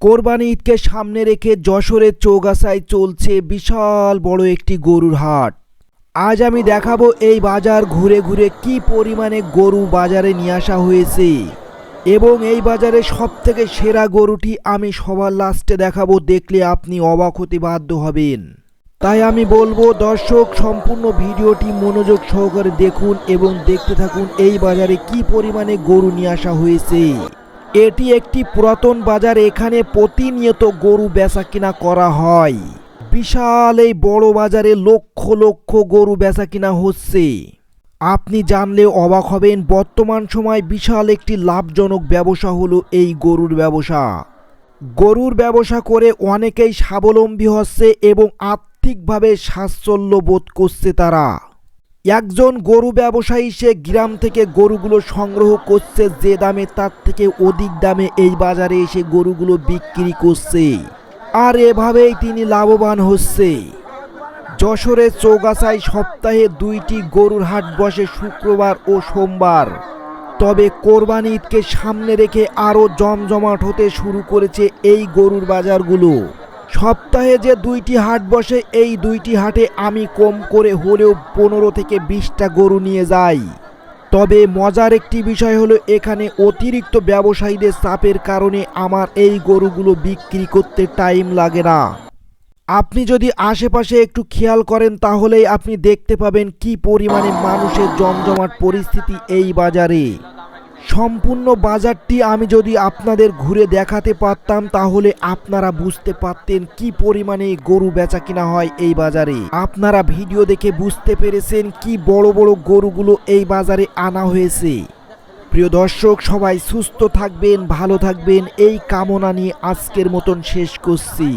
কোরবানি ঈদকে সামনে রেখে যশোরের চৌগাছায় চলছে বিশাল বড় একটি গরুর হাট। আজ আমি দেখাবো এই বাজার ঘুরে ঘুরে কি পরিমাণে গরু বাজারে নিয়ে আসা হয়েছে। এবং এই বাজারে সব থেকে সেরা গরুটি আমি সবার লাস্টে দেখাবো, দেখলে আপনি অবাক হতে বাধ্য হবেন। তাই আমি বলব, দর্শক, সম্পূর্ণ ভিডিওটি মনোযোগ সহকারে দেখুন এবং দেখতে থাকুন এই বাজারে কি পরিমাণে গরু নিয়ে আসা হয়েছে। এটি একটি পুরাতন বাজার, এখানে প্রতিনিয়ত গরু বেচা কিনা করা হয়। বিশাল এই বড় বাজারে লক্ষ লক্ষ গরু বেচা কিনা হচ্ছে। আপনি জানলে অবাক হবেন, বর্তমান সময় বিশাল একটি লাভজনক ব্যবসা হলো এই গরুর ব্যবসা। গরুর ব্যবসা করে অনেকেই স্বাবলম্বী হচ্ছে এবং আর্থিকভাবে স্বাচ্ছল্য বোধ করছে তারা। একজন গরু ব্যবসায়ী সে গ্রাম থেকে গরুগুলো সংগ্রহ করছে, যে দামে তার থেকে অধিক দামে এই বাজারে এসে গরুগুলো বিক্রি করছে। আর এভাবেই তিনি লাভবান হচ্ছে। যশোরের চৌগাছায় সপ্তাহে দুইটি গরুর হাট বসে শুক্রবার ও সোমবার। তবে কোরবানি ঈদকে সামনে রেখে আরও জমজমাট হতে শুরু করেছে এই গরুর বাজারগুলো। সপ্তাহে যে দুইটি হাট বসে, এই দুইটি হাটে আমি কম করে হলেও পনেরো থেকে বিশটা গরু নিয়ে যাই। তবে মজার একটি বিষয় হলো, এখানে অতিরিক্ত ব্যবসায়ীদের চাপের কারণে আমার এই গরুগুলো বিক্রি করতে টাইম লাগে না। আপনি যদি আশেপাশে একটু খেয়াল করেন, তাহলেই আপনি দেখতে পাবেন কি পরিমাণে মানুষের জমজমাট পরিস্থিতি এই বাজারে। সম্পূর্ণ বাজারটি আমি যদি আপনাদের ঘুরে দেখাতে পারতাম, তাহলে আপনারা বুঝতে পারতেন কি পরিমাণে গরু বেচা কিনা হয় এই বাজারে। আপনারা ভিডিও দেখে বুঝতে পেরেছেন কি বড় বড় গরুগুলো এই বাজারে আনা হয়েছে। প্রিয় দর্শক, সবাই সুস্থ থাকবেন, ভালো থাকবেন, এই কামনা নিয়ে আজকের মতন শেষ করছি।